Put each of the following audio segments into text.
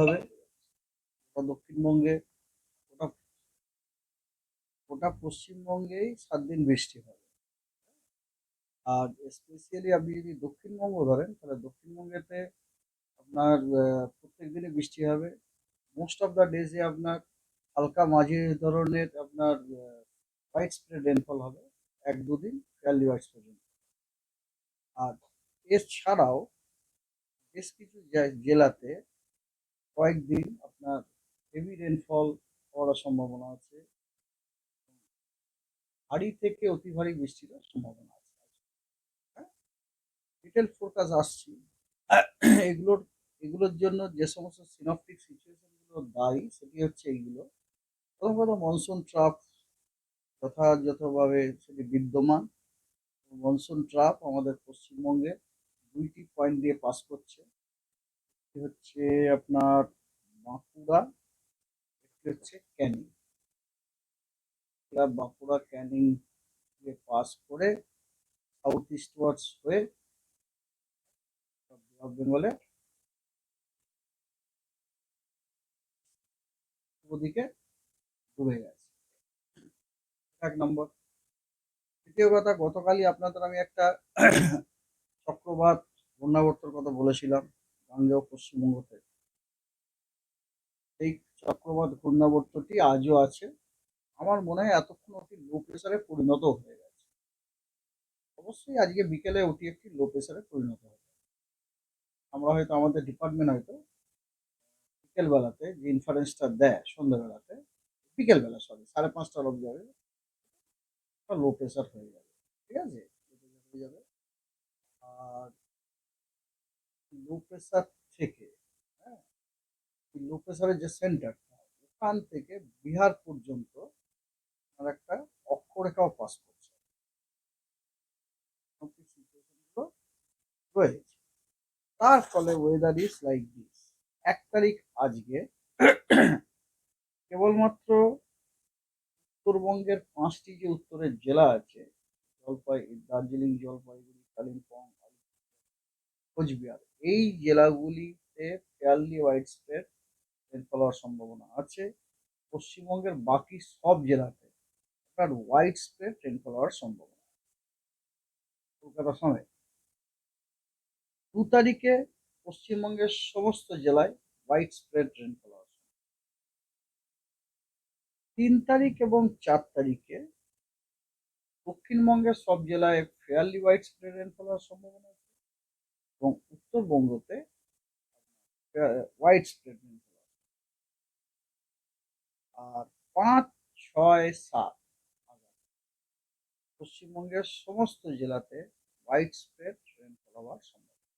হবে? দক্ষিণবঙ্গে গোটা পশ্চিমবঙ্গেই সাত দিন বৃষ্টি হবে। আর স্পেশালি আপনি যদি দক্ষিণবঙ্গ ধরেন, তাহলে দক্ষিণবঙ্গেতে আপনার প্রত্যেক দিনই বৃষ্টি হবে। মোস্ট অফ দ্য ডেজে আপনার হালকা মাঝি ধরনের আপনার হোয়াইট স্প্রেড রেনফল হবে। এক দুদিন ফেয়ারলি হোয়াইট স্প্রেড আর এছাড়াও বেশ কিছু জেলাতে কয়েকদিন আপনার হেভি রেনফল হওয়ার সম্ভাবনা আছে। ভারী থেকে অতি ভারী বৃষ্টির সম্ভাবনা আছে। ডিটেল ফোরকাস্ট আসছি। এগুলোর এগুলোর জন্য যে সমস্ত সিনপটিক সিচুয়েশনগুলো দায়ী, সেটি হচ্ছে এইগুলো। প্রথম কথা মনসুন ট্রাপ যথাযথভাবে সেটি বিদ্যমান। মনসুন ট্রাপ আমাদের পশ্চিমবঙ্গে দুইটি পয়েন্ট দিয়ে পাস করছে। একটি হচ্ছে আপনার বাঁকুড়া, একটি হচ্ছে ক্যানিং। এটা বাঁকুড়া ক্যানিং দিয়ে পাস করে সাউথ ইস্ট ওয়ার্ডস হয়ে নর্থ বেঙ্গলে ওদিকে ডুবে গেছে। এক নম্বর। দ্বিতীয় কথা, গতকালই আপনাদের আমি একটা চক্রবাত ঘূর্ণাবর্তর কথা বলেছিলাম। গাঙ্গেয় পশ্চিমবঙ্গতে এই চক্রবাত ঘূর্ণাবর্তটি আজও আছে। আমার মনে হয় এতক্ষণ ওটি লো প্রেসারে পরিণত হয়ে গেছে। অবশ্যই আজকে বিকেলে ওটি একটি লো প্রেসারে পরিণত হবে। আমরা হয়তো আমাদের ডিপার্টমেন্ট হয়তো বিকেলবেলাতে যে ইনফারেন্সটা দেয়, সন্ধ্যাবেলাতে, বিকেলবেলা সরি সাড়ে পাঁচটার অব্দি যাবে লো প্রেসার হয়ে যাবে। ঠিক আছে হয়ে যাবে আর লো থেকে হ্যাঁ লো যে সেন্টারটা ওখান থেকে বিহার পর্যন্ত আর একটা অক্ষরেখাও পাস করছে। রয়েছে। তার ফলে ওয়েদার ইজ লাইক দিস এক তারিখ আজকে, কেবলমাত্র উত্তরবঙ্গের পাঁচটি যে উত্তরের জেলা আছে, জলপাই দার্জিলিং, জলপাইগুড়ি, কালিম্পং কোচবিহার এই জেলাগুলিতে ফেয়ারলি হোয়াইট স্প্রেড রেনফল হওয়ার সম্ভাবনা আছে। পশ্চিমবঙ্গের বাকি সব জেলাতে আপনার হোয়াইট স্প্রেড রেনফল হওয়ার সম্ভাবনা। কলকাতা সমেত দু তারিখে পশ্চিমবঙ্গের সমস্ত জেলায় হোয়াইট স্প্রেড রেনফল হওয়ার তিন তারিখ এবং চার তারিখে দক্ষিণবঙ্গের সব জেলায় ফেয়ারলি হোয়াইট স্প্রেড রেনফল হওয়ার সম্ভাবনা উত্তরবঙ্গতে হোয়াইট স্প্রেড আর পাঁচ, ছয়, সাত পশ্চিমবঙ্গের সমস্ত জেলাতে হোয়াইট স্প্রেড রেনফল হওয়ার সম্ভাবনা।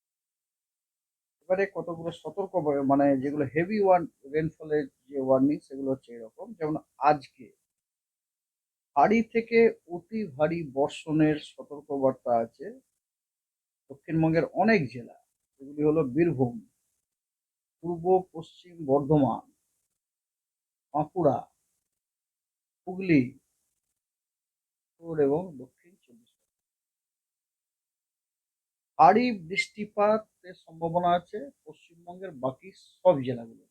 এবারে কতগুলো সতর্ক মানে যেগুলো হেভি ওয়ান রেনফলের যে ওয়ার্নিং সেগুলো হচ্ছে এরকম। যেমন আজকে ভারী থেকে অতি ভারী বর্ষণের সতর্কবার্তা আছে। দক্ষিণবঙ্গের অনেক জেলা এগুলি হলো বীরভূম, পূর্ব পশ্চিম বর্ধমান, বাঁকুড়া, হুগলি, উত্তর এবং দক্ষিণ চব্বিশ ভারী বৃষ্টিপাতের সম্ভাবনা আছে পশ্চিমবঙ্গের বাকি সব জেলাগুলো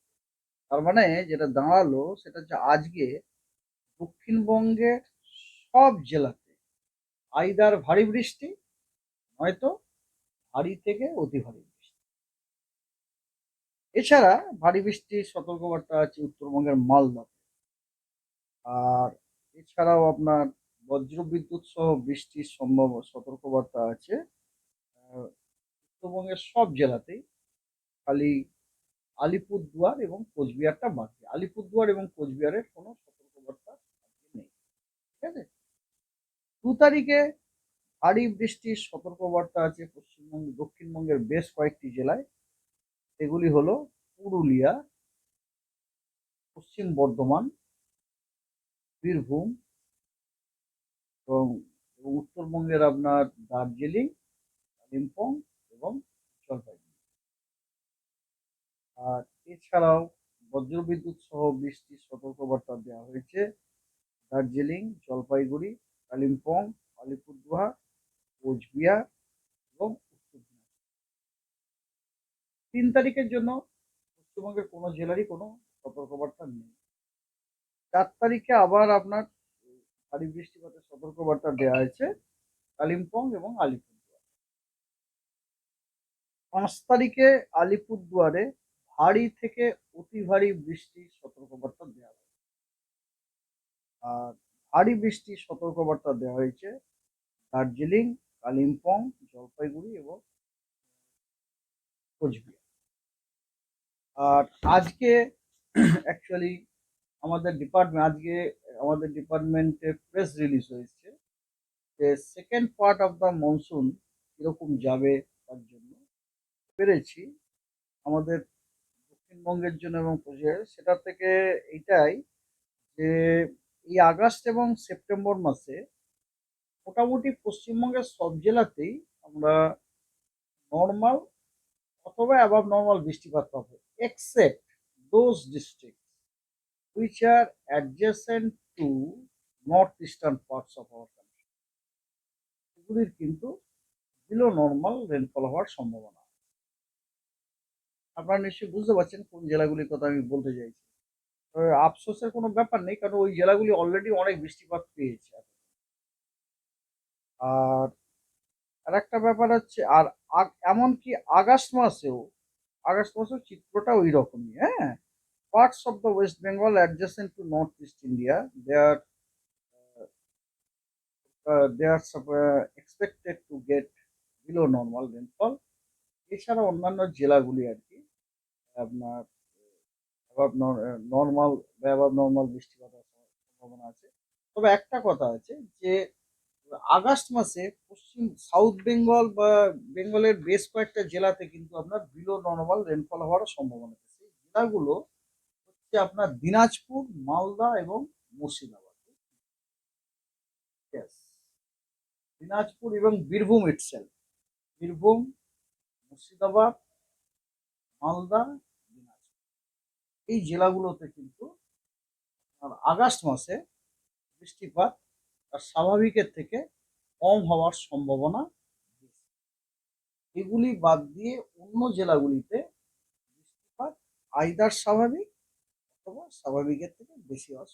তার মানে যেটা দাঁড়াল সেটা হচ্ছে আজকে দক্ষিণবঙ্গের সব জেলাতে আইদার ভারী বৃষ্টি, নয়তো ভারী থেকে অতি ভারী এছাড়া ভারী বৃষ্টির সতর্কবার্তা আছে উত্তরবঙ্গের মালদাতে। আর এছাড়াও আপনার বজ্রবিদ্যুৎ সহ বৃষ্টির সম্ভব সতর্কবার্তা আছে। উত্তরবঙ্গের সব জেলাতেই খালি আলিপুরদুয়ার এবং কোচবিহারটা বাকি। আলিপুরদুয়ার এবং কোচবিহারের কোনো সতর্কবার্তা নেই। ঠিক আছে? দু তারিখে ভারী বৃষ্টির সতর্কবার্তা আছে পশ্চিমবঙ্গ, দক্ষিণবঙ্গের বেশ কয়েকটি জেলায়। সেগুলি হলো পুরুলিয়া, পশ্চিম বর্ধমান, বীরভূম এবং উত্তরবঙ্গের আপনার দার্জিলিং, কালিম্পং এবং জলপাইগুড়ি। আর এছাড়াও বজ্রবিদ্যুৎ সহ বৃষ্টির সতর্কবার্তা দেওয়া হয়েছে দার্জিলিং, জলপাইগুড়ি, কালিম্পং, আলিপুরদুয়ার, কোচবিহার এবং উত্তর দিনাজপুর। তিন তারিখের জন্য পশ্চিমবঙ্গের কোনো জেলারই কোনো সতর্কবার্তা নেই। চার তারিখে আবার আপনার ভারী বৃষ্টিপাতের সতর্কবার্তা দেওয়া হয়েছে কালিম্পং এবং আলিপুরদুয়ার। পাঁচ তারিখে আলিপুরদুয়ারে ভারী থেকে অতি ভারী বৃষ্টির সতর্কবার্তা দেওয়া হয়েছে। আর ভারী বৃষ্টির সতর্কবার্তা দেওয়া হয়েছে দার্জিলিং, কালিম্পং, জলপাইগুড়ি এবং কোচবিহার। আর আজকে অ্যাকচুয়ালি আমাদের ডিপার্টমেন্ট আজকে আমাদের ডিপার্টমেন্টে প্রেস রিলিজ হয়েছে যে second part of the monsoon কীরকম যাবে তার জন্য। পেরেছি। আমাদের দক্ষিণবঙ্গের জন্য এবং সেটা থেকে এইটাই যে এই আগস্ট এবং সেপ্টেম্বর মাসে মোটামুটি পশ্চিমবঙ্গের সব জেলাতেই আমরা নর্মাল অথবা অ্যাবাভ নর্মাল বৃষ্টিপাত পাবো except those district which are adjacent to north eastern parts of our country. এগুলির কিন্তু বিলো নর্মাল রেনফল হওয়ার সম্ভাবনা। আপনারা নিশ্চয়ই বুঝতে পারছেন কোন জেলাগুলির কথা আমি বলতে চাইছি। তবে আফসোসের কোনো ব্যাপার নেই, কারণ ওই জেলাগুলি অলরেডি অনেক বৃষ্টিপাত পেয়েছে। আর আর একটা ব্যাপার হচ্ছে আর এমনকি আগস্ট মাসেও আগস্ট মাসেও চিত্রটা ওই রকমই হ্যাঁ of the West Bengal adjacent to Northeast India, they are uh, uh, they are sup- uh, expected to get below. এছাড়া অন্যান্য জেলাগুলি আর কি আপনার নর্মাল নর্মাল বৃষ্টিপাত সম্ভাবনা আছে তবে একটা কথা আছে যে আগস্ট মাসে পশ্চিম সাউথ বেঙ্গল বা বেঙ্গলের বেশ কয়েকটা জেলাতে কিন্তু আপনার বিলো নর্মাল রেনফল হওয়ার সম্ভাবনা আছে। সেই জেলাগুলো হচ্ছে আপনার দিনাজপুর, মালদা এবং মুর্শিদাবাদ. দিনাজপুর এবং বীরভূম ইটসেল বীরভূম, মুর্শিদাবাদ, মালদা, দিনাজপুর। এই জেলাগুলোতে কিন্তু আগস্ট মাসে বৃষ্টিপাত তার স্বাভাবিকের থেকে কম হওয়ার সম্ভাবনা এগুলি বাদ দিয়ে অন্য জেলাগুলিতে বৃষ্টিপাত আইদার স্বাভাবিক অথবা স্বাভাবিকের থেকে বেশি হওয়ার